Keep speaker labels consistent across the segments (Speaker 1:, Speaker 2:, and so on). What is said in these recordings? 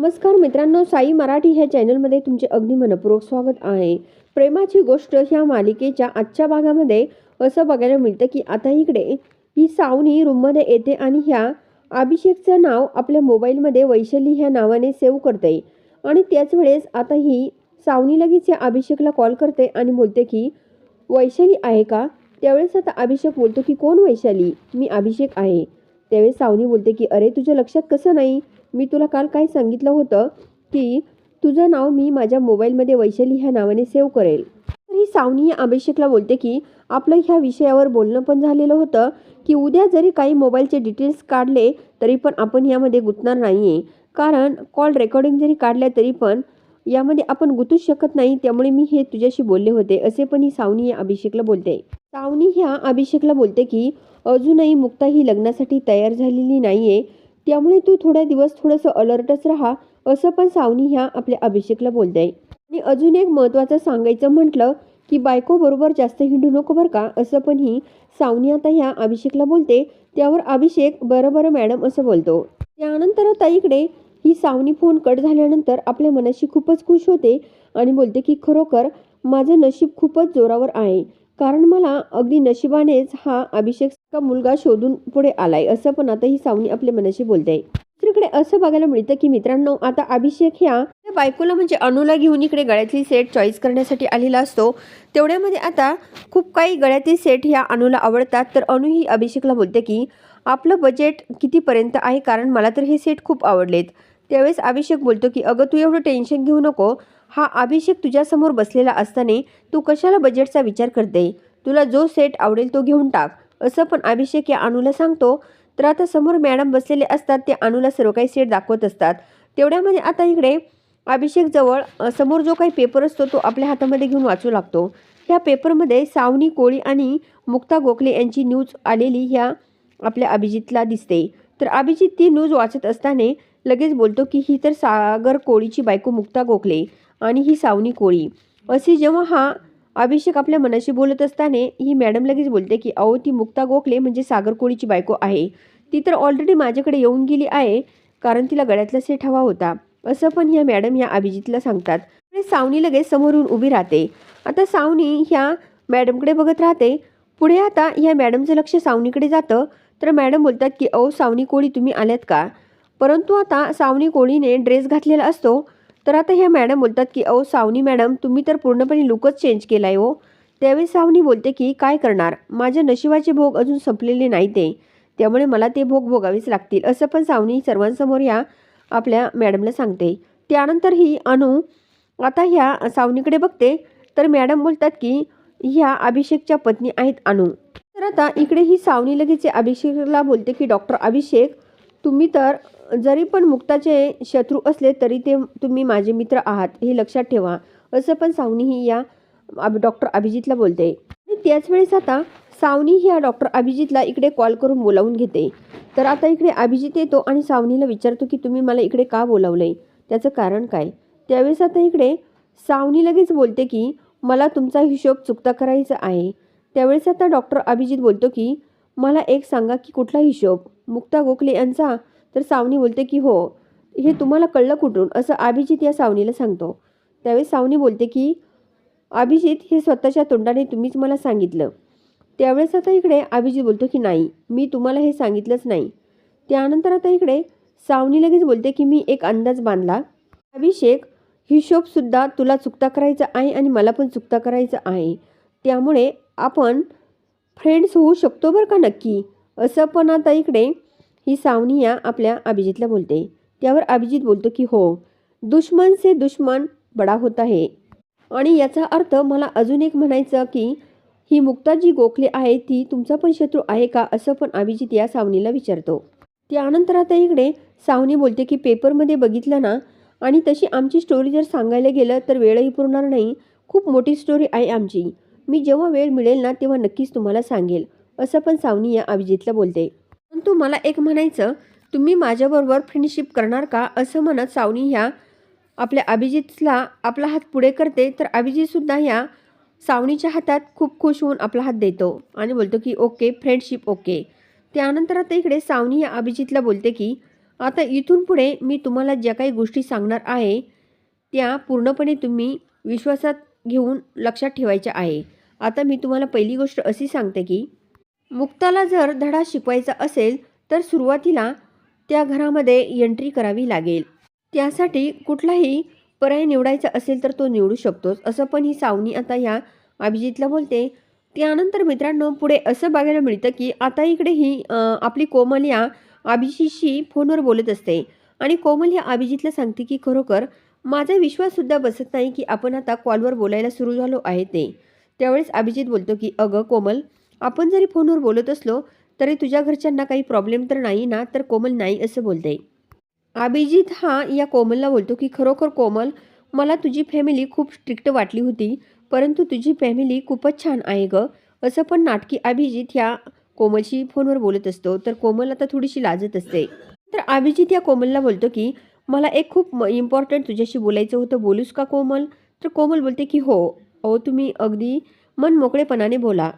Speaker 1: नमस्कार मित्रांनो साई मराठी ह्या चॅनलमध्ये तुमचे अगदी मनपूर्वक स्वागत आहे. प्रेमाची गोष्ट ह्या मालिकेच्या आजच्या भागामध्ये असं बघायला मिळतं की आता इकडे ही सावनी रूममध्ये येते आणि ह्या अभिषेकचं नाव आपल्या मोबाईलमध्ये वैशाली ह्या नावाने सेव्ह करते. आणि त्याच वेळेस आता ही सावनी लगेच या अभिषेकला कॉल करते आणि बोलते की वैशाली आहे का? त्यावेळेस आता अभिषेक बोलतो की कोण वैशाली? मी अभिषेक आहे. त्यावेळेस सावनी बोलते की अरे तुझ्या लक्षात कसं नाही? मी तुला काल काय सांगितलं होतं की तुझं नाव मी माझ्या मोबाईलमध्ये वैशाली ह्या नावाने सेव्ह करेल. तर ही सावनी अभिषेकला बोलते की आपलं ह्या विषयावर बोलणं पण झालेलं होतं की उद्या जरी काही मोबाईलचे डिटेल्स काढले तरी पण आपण यामध्ये गुंतणार नाही आहे कारण कॉल रेकॉर्डिंग जरी काढल्या तरी पण यामध्ये आपण गुंतूच शकत नाही त्यामुळे मी हे तुझ्याशी बोलले होते असे पण ही सावनी या अभिषेकला बोलते. सावनी ह्या अभिषेकला बोलते की अजूनही मुक्ता ही लग्नासाठी तयार झालेली नाही आहे त्यामुळे तू थोड्या दिवस थोडंसं अलर्टच राहा असं पण सावनी ह्या आपल्या अभिषेकला बोलते आणि अजून एक महत्त्वाचं सांगायचं म्हटलं की बायकोबरोबर जास्त हिंडू नको बरं का असं पण ही सावनी आता ह्या अभिषेकला बोलते. त्यावर अभिषेक बरं बरं मॅडम असं बोलतो. त्यानंतर ताईकडे इकडे ही सावनी फोन कट झाल्यानंतर आपल्या मनाशी खूपच खुश होते आणि बोलते की खरोखर माझं नशीब खूपच जोरावर आहे. कारण मला अगदी नशिबानेच हा अभिषेक का मुलगा शोधून पुढे आलाय? असं पण आता ही सावनी आपल्या मनाशी बोलते. दुसरीकडे असं बघायला मिळतं की मित्रांनो आता अभिषेक ह्या त्या बायकोला म्हणजे अनुला घेऊन इकडे गळ्यातली सेट चॉईस करण्यासाठी आलेला असतो. तेवढ्यामध्ये आता खूप काही गळ्यातील सेट ह्या अनुला आवडतात. तर अनु ही अभिषेकला बोलते की आपलं बजेट कितीपर्यंत आहे? कारण मला तर हे सेट खूप आवडलेत. त्यावेळेस अभिषेक बोलतो की अगं तू एवढं टेन्शन घेऊ नको. हा अभिषेक तुझ्यासमोर बसलेला असताना तू कशाला बजेटचा विचार करते? तुला जो सेट आवडेल तो घेऊन टाक. असं पण अभिषेक या अनुला सांगतो. तर आता समोर मॅडम बसलेले असतात ते अनुला सर्व काही सेट दाखवत असतात. तेवढ्यामध्ये आता इकडे अभिषेकजवळ समोर जो काही पेपर असतो तो आपल्या हातामध्ये घेऊन वाचू लागतो. ह्या पेपरमध्ये सावनी कोळी आणि मुक्ता गोखले यांची न्यूज आलेली ह्या आपल्या अभिजितला दिसते. तर अभिजित ती न्यूज वाचत असताना लगेच बोलतो की ही तर सागर कोळीची बायको मुक्ता गोखले आणि ही सावनी कोळी. असे जेव्हा हा अभिषेक आपल्या मनाशी बोलत असताना ही मॅडम लगेच बोलते की अहो ती मुक्ता गोखले म्हणजे सागर कोळीची बायको आहे. ती तर ऑलरेडी माझ्याकडे येऊन गेली आहे कारण तिला गळ्यातला सेट हवा होता. असं पण ह्या मॅडम ह्या अभिजितला सांगतात. सावनी लगेच समोरून उभी राहते. आता सावनी ह्या मॅडमकडे बघत राहते. पुढे आता ह्या मॅडमचं लक्ष सावनीकडे जातं. तर मॅडम बोलतात की अहो सावनी कोळी तुम्ही आल्यात का? परंतु आता सावनी कोळीने ड्रेस घातलेला असतो. तर आता ह्या मॅडम बोलतात की अहो सावनी मॅडम तुम्ही तर पूर्णपणे लुकच चेंज केला आहे हो. त्यावेळी सावनी बोलते की काय करणार? माझ्या नशिबाचे भोग अजून संपलेले नाही ते त्यामुळे मला ते भोग भोगावेच लागतील. असं पण सावनी सर्वांसमोर ह्या आपल्या मॅडमला सांगते. त्यानंतर ही अनु आता ह्या सावनीकडे बघते. तर मॅडम बोलतात की ह्या अभिषेकच्या पत्नी आहेत अनु. तर आता इकडे ही सावनी लगेच अभिषेकला बोलते की डॉक्टर अभिषेक तुम्ही तर जरी पण मुक्ताचे शत्रू असले तरी ते तुम्ही माझे मित्र आहात हे लक्षात ठेवा. असं पण सावनी ही या डॉक्टर अभिजितला बोलते. आणि त्याच वेळेस आता सावनी ह्या डॉक्टर अभिजितला इकडे कॉल करून बोलावून घेते. तर आता इकडे अभिजित येतो आणि सावनीला विचारतो की तुम्ही मला इकडे का बोलावलंय? त्याचं कारण काय? त्यावेळेस आता इकडे सावनी लगेच बोलते की मला तुमचा हिशोब चुकता करायचा आहे. त्यावेळेस आता डॉक्टर अभिजित बोलतो की मला एक सांगा की कुठला हिशोब? मुक्ता गोखले यांचा तर सावनी बोलते की हो हे तुम्हाला कळलं कुठून? असं अभिजित या सावनीला सांगतो. त्यावेळेस सावनी बोलते की अभिजित हे स्वतःच्या तोंडाने तुम्हीच मला सांगितलं. त्यावेळेस आता इकडे अभिजित बोलतो की नाही मी तुम्हाला हे सांगितलंच नाही. त्यानंतर आता इकडे सावनी लगेच बोलते की मी एक अंदाज बांधला. अभिषेक हिशोबसुद्धा तुला चुकता करायचा आहे आणि मला पण चुकता करायचा आहे. त्यामुळे आपण फ्रेंड्स होऊ शकतो बरं का नक्की? असं पण आता इकडे ही सावनिया आपल्या अभिजितला बोलते. त्यावर अभिजित बोलतो की हो दुश्मन से दुश्मन बडा होत आहे आणि याचा अर्थ मला अजून एक म्हणायचं की ही मुक्ता जी गोखले आहे ती तुमचा पण शत्रू आहे का? असं पण अभिजित या सावनीला विचारतो. त्यानंतर आता इकडे सावनी बोलते की पेपरमध्ये बघितलं ना? आणि तशी आमची स्टोरी जर सांगायला गेलं तर वेळही पुरणार नाही. खूप मोठी स्टोरी आहे आमची. मी जेव्हा वेळ मिळेल ना तेव्हा नक्कीच तुम्हाला सांगेल. असं पण सावनी या अभिजितला बोलते. परंतु मला एक म्हणायचं तुम्ही माझ्याबरोबर फ्रेंडशिप करणार का? असं म्हणत सावनी ह्या आपल्या अभिजितला आपला हात पुढे करते तर अभिजितसुद्धा ह्या सावनीच्या हातात खूप खुश होऊन आपला हात देतो आणि बोलतो की ओके फ्रेंडशिप ओके. त्यानंतर आता इकडे सावनी या अभिजितला बोलते की आता इथून पुढे मी तुम्हाला ज्या काही गोष्टी सांगणार आहे त्या पूर्णपणे तुम्ही विश्वासात घेऊन लक्षात ठेवायच्या आहे. आता मी तुम्हाला पहिली गोष्ट अशी सांगते की मुक्ताला जर धडा शिकवायचा असेल तर सुरुवातीला त्या घरामध्ये एंट्री करावी लागेल. त्यासाठी कुठलाही पर्याय निवडायचा असेल तर तो निवडू शकतोस असं पण ही सावनी आता या अभिजितला बोलते. त्यानंतर मित्रांनो पुढे असं बघायला मिळतं की आता इकडे ही आपली कोमल या अभिजितशी फोनवर बोलत असते. आणि कोमल या अभिजितला सांगते की खरोखर माझा विश्वाससुद्धा बसत नाही की आपण आता कॉलवर बोलायला सुरू झालो आहे ते. त्यावेळेस अभिजित बोलतो की अगं कोमल आपण जरी फोनवर बोलत असलो तरी तुझ्या घरच्यांना काही प्रॉब्लेम तर नाही ना तर कोमल नाही असं बोलते अभिजित हा या कोमलला बोलतो की खरोखर कोमल मला तुझी फॅमिली खूप स्ट्रिक्ट वाटली होती परंतु तुझी फॅमिली खूपच छान आहे ग. असं पण नाटकी अभिजित ह्या कोमलशी फोनवर बोलत असतो. तर कोमल आता थोडीशी लाजत असते. तर अभिजित या कोमलला बोलतो की मला एक खूप इम्पॉर्टंट तुझ्याशी बोलायचं होतं बोलूस का कोमल? तर कोमल बोलते की हो अहो तुम्ही अगदी मन मोकळेपणाने बोला.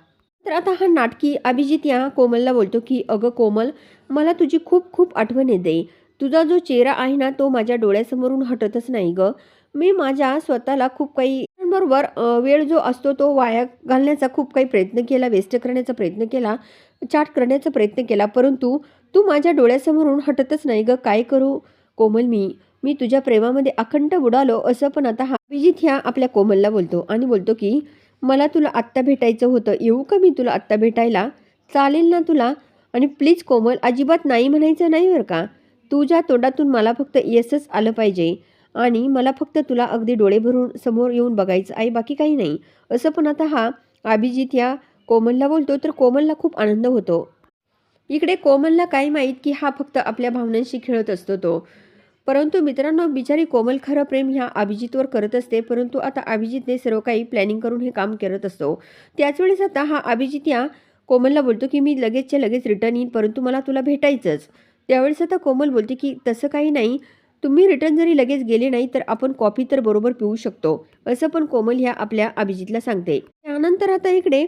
Speaker 1: तर आता हा नाटकी अभिजित या कोमलला बोलतो की अगं कोमल मला तुझी खूप खूप आठवण येते. तुझा जो चेहरा आहे ना तो माझ्या डोळ्यासमोरून हटतच नाही ग. मी माझ्या स्वतःला खूप काही बरोबर वेळ जो असतो तो वाया घालण्याचा खूप काही प्रयत्न केला वेस्ट करण्याचा प्रयत्न केला चाट करण्याचा प्रयत्न केला परंतु तू माझ्या डोळ्यासमोरून हटतच नाही ग. काय करू? कोमल मी मी तुझ्या प्रेमामध्ये अखंड बुडालो असं पण आता हा अभिजित ह्या आपल्या कोमलला बोलतो आणि बोलतो की मला तुला आत्ता भेटायचं होतं. येऊ का मी तुला आत्ता भेटायला? चालेल ना तुला. आणि प्लीज कोमल अजिबात नाही म्हणायचं नाही बरं का? तुझ्या तोंडातून मला फक्त येसच आलं पाहिजे. आणि मला फक्त तुला अगदी डोळे भरून समोर येऊन बघायचं आहे बाकी काही नाही. असं पण आता हा अभिजित या कोमलला बोलतो तर कोमलला खूप आनंद होतो. इकडे कोमलला काय माहीत की हा फक्त आपल्या भावनांशी खेळत असतो तो. परंतु मित्रांनो बिचारी कोमल खरं प्रेम ह्या अभिजितवर करत असते परंतु आता अभिजितने सर्व काही प्लॅनिंग करून हे काम करत असतो. त्याच वेळेस आता हा अभिजित या कोमलला बोलतो की मी लगेचच्या लगेच रिटर्न येईन परंतु मला तुला भेटायचंच. त्यावेळेस आता कोमल बोलते की तसं काही नाही. तुम्ही रिटर्न जरी लगेच गेले नाही तर आपण कॉफी तर बरोबर पिऊ शकतो. असं पण कोमल ह्या आपल्या अभिजितला सांगते. त्यानंतर आता इकडे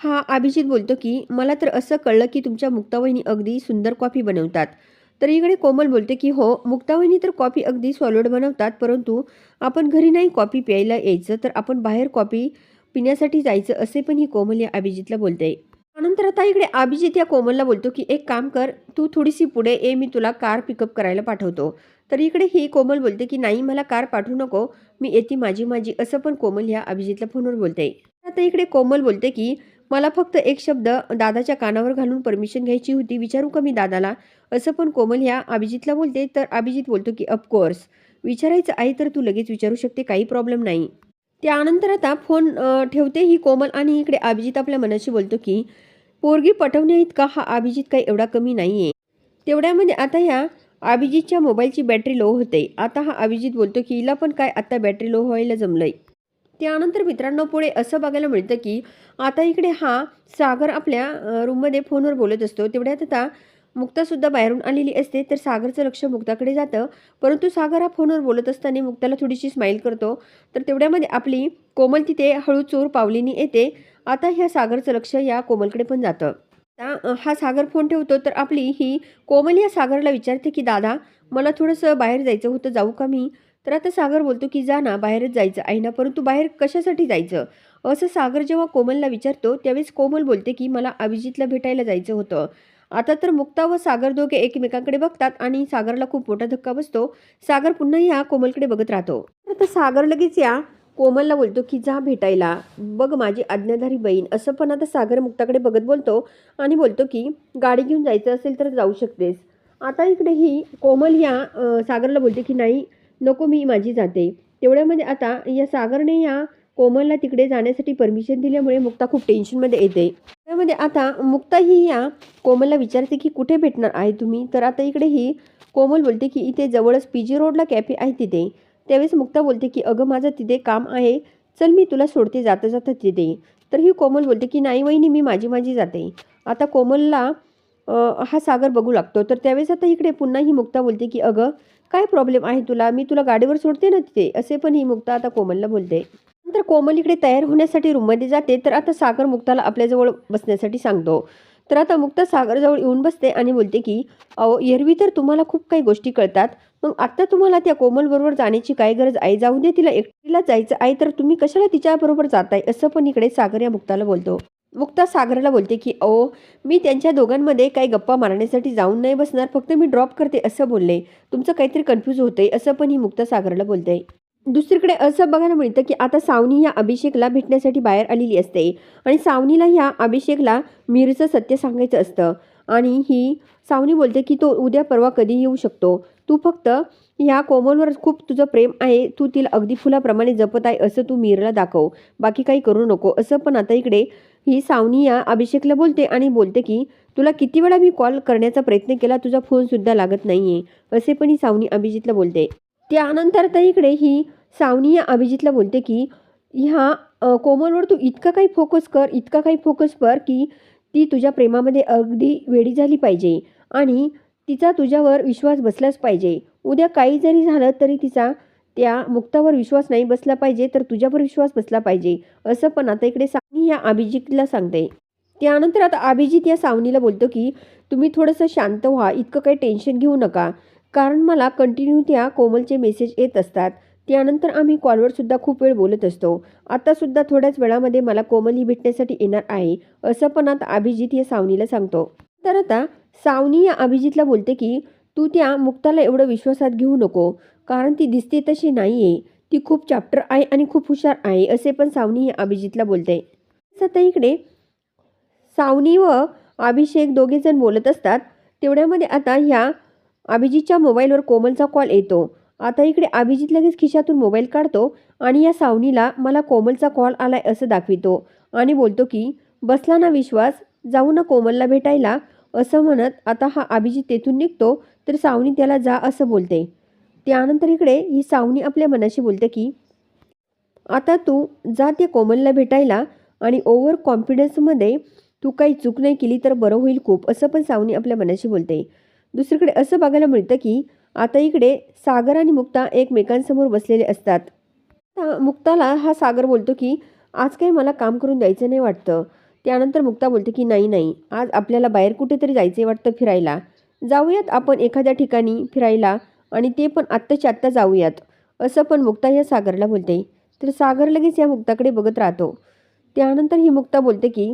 Speaker 1: हा अभिजित बोलतो की मला तर असं कळलं की तुमच्या मुक्तावहिनी अगदी सुंदर कॉफी बनवतात. तर इकडे कोमल बोलते की हो मुक्तावहिनी तर कॉफी अगदी सॉलिड बनवतात परंतु आपण घरी नाही कॉफी प्यायला यायचं तर आपण बाहेर कॉफी पिण्यासाठी जायचं असे पण ही कोमल या अभिजितला बोलते. त्यानंतर आता इकडे अभिजित या कोमलला बोलतो की एक काम कर तू थोडीशी पुढे ये मी तुला कार पिकअप करायला पाठवतो. तर इकडे ही कोमल बोलते की नाही मला कार पाठवू नको मी येते माझी माझी असं पण कोमल ह्या अभिजितला फोनवर बोलते. आता इकडे कोमल बोलते की मला फक्त एक शब्द दादाच्या कानावर घालून परमिशन घ्यायची होती विचारू का मी दादाला? असं पण कोमल ह्या अभिजितला बोलते तर अभिजित बोलतो की ऑफकोर्स विचारायचं आहे तर तू लगेच विचारू शकते काही प्रॉब्लेम नाही. त्यानंतर आता फोन ठेवते ही कोमल आणि इकडे अभिजित आपल्या मनाशी बोलतो की पोरगी पटवण्या इतका हा अभिजित काही एवढा कमी नाही आहे तेवढ्यामध्ये आता ह्या अभिजितच्या मोबाईलची बॅटरी लो होते. आता हा अभिजित बोलतो की हिला पण काय आता बॅटरी लो व्हायला जमलंय? त्यानंतर मित्रांनो पुढे असं बघायला मिळतं की आता इकडे हा सागर आपल्या रूममध्ये फोनवर बोलत असतो. तेवढ्यात आता मुक्तासुद्धा बाहेरून आलेली असते. तर सागरचं लक्ष मुक्ताकडे जातं. परंतु सागर हा फोनवर बोलत असताना मुक्ताला थोडीशी स्माईल करतो. तर तेवढ्यामध्ये आपली कोमल तिथे हळू चोर पावलीनी येते. आता ह्या सागरचं लक्ष या कोमलकडे पण जातं. आता हा सागर फोन ठेवतो. तर आपली ही कोमल या सागरला विचारते की दादा मला थोडंसं बाहेर जायचं होतं. जाऊ का मी? तर आता सागर बोलतो की जा ना बाहेरच जायचं. आहे ना परंतु बाहेर कशासाठी जायचं? असं सागर जेव्हा कोमलला विचारतो त्यावेळेस कोमल बोलते की मला अभिजितला भेटायला जायचं होतं. आता तर मुक्ता व सागर दोघे एकमेकांकडे बघतात आणि सागरला खूप मोठा धक्का बसतो. सागर पुन्हा या कोमलकडे बघत राहतो. आता सागर लगेच या. कोमलला बोलतो की जा भेटायला. बघ माझी आज्ञाधारी बहीण. असं पण आता सागर मुक्ताकडे बघत बोलतो आणि बोलतो की गाडी घेऊन जायचं असेल तर जाऊ शकतेस. आता इकडे ही कोमल या सागरला बोलते की नाही नको मी माझी जाते. तेवढ्यामध्ये आता या सागरने या कोमलला तिकडे जाण्यासाठी परमिशन दिल्यामुळे मुक्ता खूप टेन्शनमध्ये येते. त्यामध्ये आता मुक्ता ही या कोमलला विचारते की कुठे भेटणार आहे तुम्ही? तर आता इकडे ही कोमल बोलते की इथे जवळच पी जी रोडला कॅफे आहे तिथे. त्यावेळेस मुक्ता बोलते की अगं माझं तिथे काम आहे. चल मी तुला सोडते जाता जाता तिथे. तर ही कोमल बोलते की नाही वहिनी मी माझी माझी जाते. आता कोमलला हा सागर बघू लागतो. तर त्यावेळेस आता इकडे पुन्हा ही मुक्ता बोलते की अगं काय प्रॉब्लेम आहे तुला? मी तुला गाडीवर सोडते ना तिथे. असे पण ही मुक्ता आता कोमलला बोलते. नंतर कोमल इकडे तयार होण्यासाठी रूममध्ये जाते तर आता सागर मुक्ताला आपल्याजवळ बसण्यासाठी सांगतो. तर आता मुक्ता सागरजवळ येऊन बसते आणि बोलते की अहो एरवी तर तुम्हाला खूप काही गोष्टी कळतात. मग आत्ता तुम्हाला त्या कोमलबरोबर जाण्याची काय गरज आहे? जाऊ दे तिला एकटीला जायचं आहे तर तुम्ही कशाला तिच्याबरोबर जाताय? असं पण इकडे सागर या मुक्ताला बोलतो. मुक्ता सागरला बोलते की अहो मी त्यांच्या दोघांमध्ये काही गप्पा मारण्यासाठी जाऊन नाही बसणार फक्त मी ड्रॉप करते असं बोलले. तुमचं काहीतरी कन्फ्यूज होतंय असं पण ही मुक्ता सागरला बोलते. दुसरीकडे असं बघायला मिळतं की आता सावनी या अभिषेकला भेटण्यासाठी बाहेर आलेली असते आणि सावनीला ह्या अभिषेकला मीरचं सत्य सांगायचं असतं. आणि ही सावनी बोलते की तो उद्या परवा कधी येऊ शकतो? तू फक्त ह्या कोमलवर खूप तुझं प्रेम आहे तू तिला अगदी फुलाप्रमाणे जपत आहे असं तू मीरला दाखव. बाकी काही करू नको असं पण आता इकडे ही सावनिया अभिषेकला बोलते आणि बोलते की तुला किती वेळा मी कॉल करण्याचा प्रयत्न केला तुझा फोनसुद्धा लागत नाही आहे असे पण ही सावनी अभिजितला बोलते. त्यानंतर तर इकडे ही सावनी या अभिजितला बोलते की ह्या कोमलवर तू इतका काही फोकस कर इतका काही फोकस कर की ती तुझ्या प्रेमामध्ये अगदी वेडी झाली पाहिजे आणि तिचा तुझ्यावर विश्वास बसलाच पाहिजे. उद्या काही जरी झालं तरी तिचा त्या मुक्तावर विश्वास नाही बसला पाहिजे तर तुझ्यावर विश्वास बसला पाहिजे असं पण आता इकडे सावनी या अभिजितला सांगते. त्यानंतर आता अभिजित या सावनीला बोलतो की तुम्ही थोडंसं शांत व्हा इतकं काही टेन्शन घेऊ नका. कारण मला कंटिन्यू त्या कोमलचे मेसेज येत असतात. त्यानंतर आम्ही कॉलवर सुद्धा खूप वेळ बोलत असतो. आतासुद्धा थोड्याच वेळामध्ये मला कोमल ही भेटण्यासाठी येणार आहे असं पण आता अभिजित या सावनीला सांगतो. तर आता सावनी या अभिजितला बोलते की तू त्या मुक्ताला एवढं विश्वासात घेऊ नको. कारण ती दिसते तशी नाही आहे ती खूप चॅप्टर आहे आणि खूप हुशार आहे असे पण सावनी अभिजितला बोलते. आता इकडे सावनी व अभिषेक दोघेजण बोलत असतात. तेवढ्यामध्ये आता ह्या अभिजितच्या मोबाईलवर कोमलचा कॉल येतो. आता इकडे अभिजित लगेच खिशातून मोबाईल काढतो आणि या सावनीला मला कोमलचा कॉल आलाय असं दाखवितो आणि बोलतो की बसला ना विश्वास जाऊ ना कोमलला भेटायला. असं म्हणत आता हा अभिजित तेथून निघतो तर सावनी त्याला जा असं बोलते. त्यानंतर इकडे ही सावनी आपल्या मनाशी बोलते की आता तू जा त्या कोमलला भेटायला आणि ओव्हर कॉन्फिडन्समध्ये तू काही चूक नाही केली तर बरं होईल खूप असं पण सावनी आपल्या मनाशी बोलते. दुसरीकडे असं बघायला मिळतं की आता इकडे सागर आणि मुक्ता एकमेकांसमोर बसलेले असतात. मुक्ताला हा सागर बोलतो की आज काही मला काम करून द्यायचं नाही वाटतं. त्यानंतर मुक्ता बोलते की नाही नाही. आज आपल्याला बाहेर कुठेतरी जायचे वाटतं फिरायला. जाऊयात आपण एखाद्या ठिकाणी फिरायला आणि ते पण आत्ताच्या आत्ता जाऊयात. असं पण मुक्ता या सागरला बोलते. तर सागर लगेच या मुक्ताकडे बघत राहतो. त्यानंतर ही मुक्ता बोलते की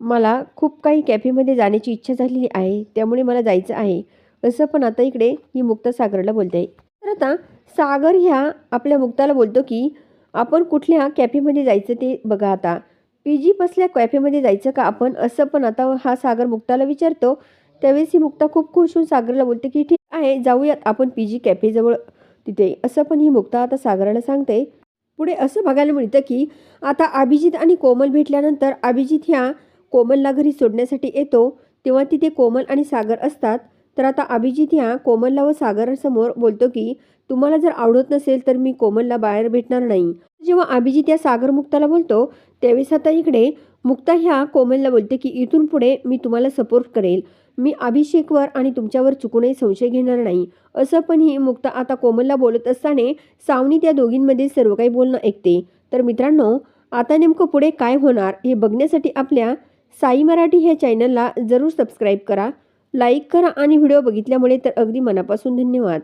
Speaker 1: मला खूप काही कॅफेमध्ये जाण्याची इच्छा झालेली आहे. त्यामुळे मला जायचं आहे. असं पण आता इकडे ही मुक्ता सागरला बोलते. तर आता सागर ह्या आपल्या मुक्ताला बोलतो की आपण कुठल्या कॅफेमध्ये जायचं ते बघा आता. पी जी बसल्या कॅफेमध्ये जायचं का? आपण असं पण आता हा सागर मुक्ताला विचारतो. त्यावेळेस ही मुक्ता खूप खुश होऊन सागरला बोलते की ठीक आहे जाऊयात आपण पी जी कॅफेजवळ तिथे. असं पण ही मुक्ता आता सागराला सांगते. पुढे असं बघायला मिळतं की आता अभिजित आणि कोमल भेटल्यानंतर अभिजित ह्या कोमलला घरी सोडण्यासाठी येतो. तेव्हा तिथे कोमल आणि सागर असतात. तर आता अभिजित ह्या कोमलला व सागरासमोर बोलतो की तुम्हाला जर आवडत नसेल तर मी कोमलला बाहेर भेटणार नाही. जेव्हा अभिजित या सागर मुक्ताला बोलतो त्यावेळेस आता इकडे मुक्ता ह्या कोमलला बोलते की इथून पुढे मी तुम्हाला सपोर्ट करेल. मी अभिषेकवर आणि तुमच्यावर चुकूनही संशय घेणार नाही. असं पण ही मुक्ता आता कोमलला बोलत असताना सावनी त्या दोघींमध्ये सर्व काही बोलणं ऐकते. तर मित्रांनो आता नेमकं पुढे काय होणार हे बघण्यासाठी आपल्या साई मराठी ह्या चॅनलला जरूर सबस्क्राईब करा लाईक करा आणि व्हिडिओ बघितल्यामुळे तर अगदी मनापासून धन्यवाद.